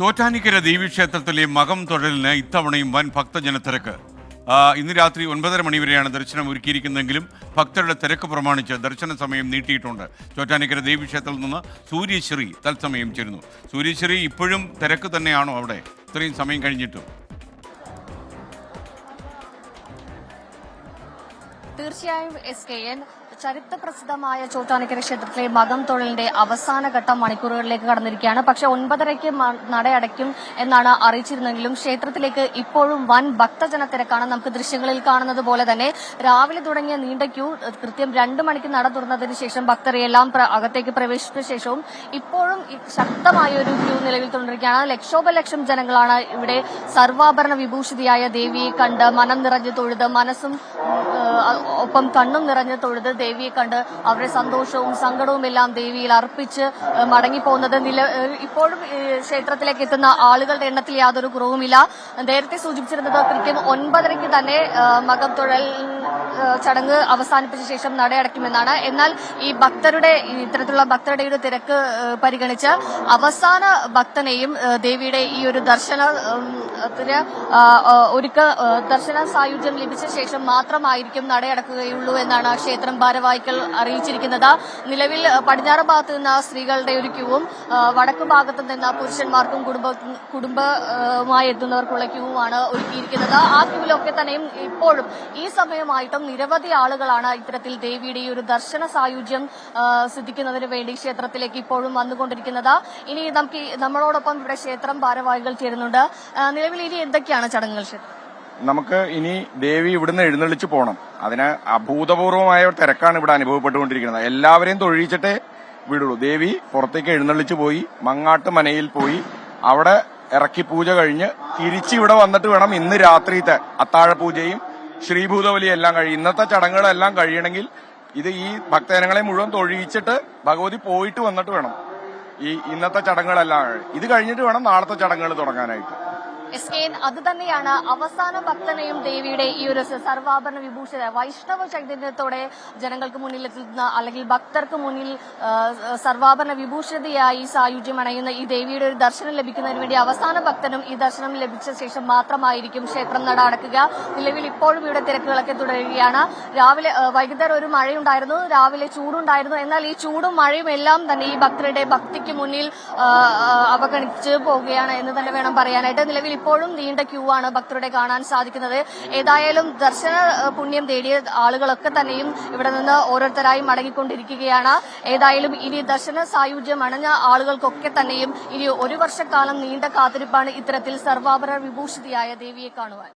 തോറ്റാനിക്കര ദേവീക്ഷേത്രത്തിലെ മകം തൊഴലിന് ഇത്തവണയും വൻ ഭക്തജനത്തിരക്ക്. തിരക്ക് ഇന്ന് രാത്രി ഒൻപതര മണിവരെയാണ് ദർശനം ഒരുക്കിയിരിക്കുന്നതെങ്കിലും ഭക്തരുടെ തിരക്ക് പ്രമാണിച്ച് ദർശന സമയം നീട്ടിയിട്ടുണ്ട്. ചോറ്റാനിക്കര ദേവീക്ഷേത്രത്തിൽ നിന്ന് സൂര്യശ്രീ തത്സമയം ചേരുന്നു. സൂര്യശ്രീ ഇപ്പോഴും തിരക്ക് തന്നെയാണോ അവിടെ? ഇത്രയും സമയം കഴിഞ്ഞിട്ടും. തീർച്ചയായും എസ് കെ എൻ ചരിത്രപ്രസിദ്ധമായ ചോറ്റാനിക്കര ക്ഷേത്രത്തിലെ മകം തൊഴിലിന്റെ അവസാന ഘട്ടം മണിക്കൂറുകളിലേക്ക് കടന്നിരിക്കുകയാണ്. പക്ഷെ ഒൻപതരയ്ക്ക് നടയടയ്ക്കും എന്നാണ് അറിയിച്ചിരുന്നെങ്കിലും ക്ഷേത്രത്തിലേക്ക് ഇപ്പോഴും വൻ ഭക്തജന തിരക്കാണ് നമുക്ക് ദൃശ്യങ്ങളിൽ കാണുന്നത് പോലെ തന്നെ. രാവിലെ തുടങ്ങിയ നീണ്ട ക്യൂ കൃത്യം രണ്ട് മണിക്ക് നട തുറന്നതിന് ശേഷം ഭക്തരെയെല്ലാം അകത്തേക്ക് പ്രവേശിച്ച ശേഷവും ഇപ്പോഴും ശക്തമായ ഒരു ക്യൂ നിലവിൽ തുടരുകയാണ്. ലക്ഷോപലക്ഷം ജനങ്ങളാണ് ഇവിടെ സർവാഭരണ വിഭൂഷിതയായ ദേവിയെ കണ്ട് മനം നിറഞ്ഞ് തൊഴുത് മനസ്സും ഒപ്പം കണ്ണും നിറഞ്ഞ് തൊഴുത് ദേവിയെ കണ്ട് അവരുടെ സന്തോഷവും സങ്കടവും എല്ലാം ദേവിയിൽ അർപ്പിച്ച് മടങ്ങിപ്പോകുന്നത് നില ഇപ്പോഴും ക്ഷേത്രത്തിലേക്ക് എത്തുന്ന ആളുകളുടെ എണ്ണത്തിൽ യാതൊരു കുറവുമില്ല. നേരത്തെ സൂചിപ്പിച്ചിരുന്നത് കൃത്യം ഒൻപതരയ്ക്ക് തന്നെ മകം തൊഴൽ ചടങ്ങ് അവസാനിപ്പിച്ച ശേഷം നടയടയ്ക്കുമെന്നാണ്. എന്നാൽ ഈ ഭക്തരുടെ ഇത്തരത്തിലുള്ള ഭക്തരുടെ ഒരു തിരക്ക് പരിഗണിച്ച് അവസാന ഭക്തനെയും ദേവിയുടെ ഈ ഒരു ദർശന ഉം, ത്തിന്, ആ, ആ, ഒരുക്ക ദർശന സായുജ്യം ലഭിച്ച ശേഷം മാത്രമായിരിക്കും നടയടക്കുകയുള്ളൂ എന്നാണ് ക്ഷേത്രം ഭാരവാഹികൾ അറിയിച്ചിരിക്കുന്നത്. നിലവിൽ പടിഞ്ഞാറ് ഭാഗത്ത് നിന്ന് സ്ത്രീകളുടെ ഒരു ക്യൂവും വടക്ക് ഭാഗത്ത് നിന്ന് പുരുഷന്മാർക്കും കുടുംബ കുടുംബമായി എത്തുന്നവർക്കുള്ള ക്യൂവുമാണ് ഒരുക്കിയിരിക്കുന്നത്. ആ ക്യൂവിലൊക്കെ തന്നെയും ഇപ്പോഴും ഈ സമയമായിട്ടും നിരവധി ആളുകളാണ് ഇത്തരത്തിൽ ദേവിയുടെ ഒരു ദർശന സായുജ്യം സിദ്ധിക്കുന്നതിന് വേണ്ടി ക്ഷേത്രത്തിലേക്ക് ഇപ്പോഴും വന്നുകൊണ്ടിരിക്കുന്നത്. ഇനി നമുക്ക് നമ്മളോടൊപ്പം ഇവിടെ ക്ഷേത്രം ഭാരവാഹികൾ ചേരുന്നുണ്ട്. നിലവിൽ ഇനി എന്തൊക്കെയാണ് ചടങ്ങുകൾ നമുക്ക് ഇനി ദേവി ഇവിടുന്ന് എഴുന്നള്ളിച്ച് പോകണം അതിന് അഭൂതപൂർവമായ തിരക്കാണ് ഇവിടെ അനുഭവപ്പെട്ടുകൊണ്ടിരിക്കുന്നത്. എല്ലാവരെയും തൊഴിച്ചിട്ടേ വിടുള്ളൂ. ദേവി പുറത്തേക്ക് എഴുന്നള്ളിച്ച് പോയി മങ്ങാട്ട് മനയിൽ പോയി അവിടെ ഇറക്കി പൂജ കഴിഞ്ഞ് തിരിച്ചിവിടെ വന്നിട്ട് വേണം ഇന്ന് രാത്രിത്തെ അത്താഴ പൂജയും ശ്രീഭൂതബലിയും എല്ലാം കഴിയും ഇന്നത്തെ ചടങ്ങുകളെല്ലാം കഴിയണമെങ്കിൽ ഇത് ഈ ഭക്തജനങ്ങളെ മുഴുവൻ തൊഴിയിച്ചിട്ട് ഭഗവതി പോയിട്ട് വന്നിട്ട് വേണം. ഈ ഇന്നത്തെ ചടങ്ങുകളെല്ലാം ഇത് കഴിഞ്ഞിട്ട് വേണം നാളത്തെ ചടങ്ങുകൾ തുടങ്ങാനായിട്ട്. അത് തന്നെയാണ് അവസാന ഭക്തനെയും ദേവിയുടെ ഈ ഒരു സർവാഭരണ വിഭൂഷിത വൈഷ്ണവ ചൈതന്യത്തോടെ ജനങ്ങൾക്ക് മുന്നിൽ എത്തുന്ന അല്ലെങ്കിൽ ഭക്തർക്ക് മുന്നിൽ സർവാഭരണ വിഭൂഷിതയായി സായുജ്യം അണയുന്ന ഈ ദേവിയുടെ ഒരു ദർശനം ലഭിക്കുന്നതിന് വേണ്ടി അവസാന ഭക്തനും ഈ ദർശനം ലഭിച്ച ശേഷം മാത്രമായിരിക്കും ക്ഷേത്രം നട അടക്കുക നിലവിൽ ഇപ്പോഴും ഇവിടെ തിരക്കുകളൊക്കെ തുടരുകയാണ്. രാവിലെ വൈകുന്നേരം ഒരു മഴയുണ്ടായിരുന്നു. രാവിലെ ചൂടുണ്ടായിരുന്നു. എന്നാൽ ഈ ചൂടും മഴയും എല്ലാം തന്നെ ഈ ഭക്തരുടെ ഭക്തിക്ക് മുന്നിൽ അവഗണിച്ച് പോവുകയാണ് എന്ന് തന്നെ വേണം പറയാനായിട്ട്. നിലവിൽ ഇപ്പോഴും നീണ്ട ക്യൂ ആണ് ഭക്തരുടെ കാണാൻ സാധിക്കുന്നത്. ഏതായാലും ദർശന പുണ്യം തേടിയ ആളുകളൊക്കെ തന്നെയും ഇവിടെ നിന്ന് ഓരോരുത്തരായി മടങ്ങിക്കൊണ്ടിരിക്കുകയാണ്. ഏതായാലും ഇനി ദർശന സായുജ്യം അണഞ്ഞ ആളുകൾക്കൊക്കെ തന്നെയും ഇനി ഒരു വർഷക്കാലം നീണ്ട കാത്തിരിപ്പാണ് ഇത്തരത്തിൽ സർവാഭരണ വിഭൂഷിതയായ ദേവിയെ കാണുവാൻ.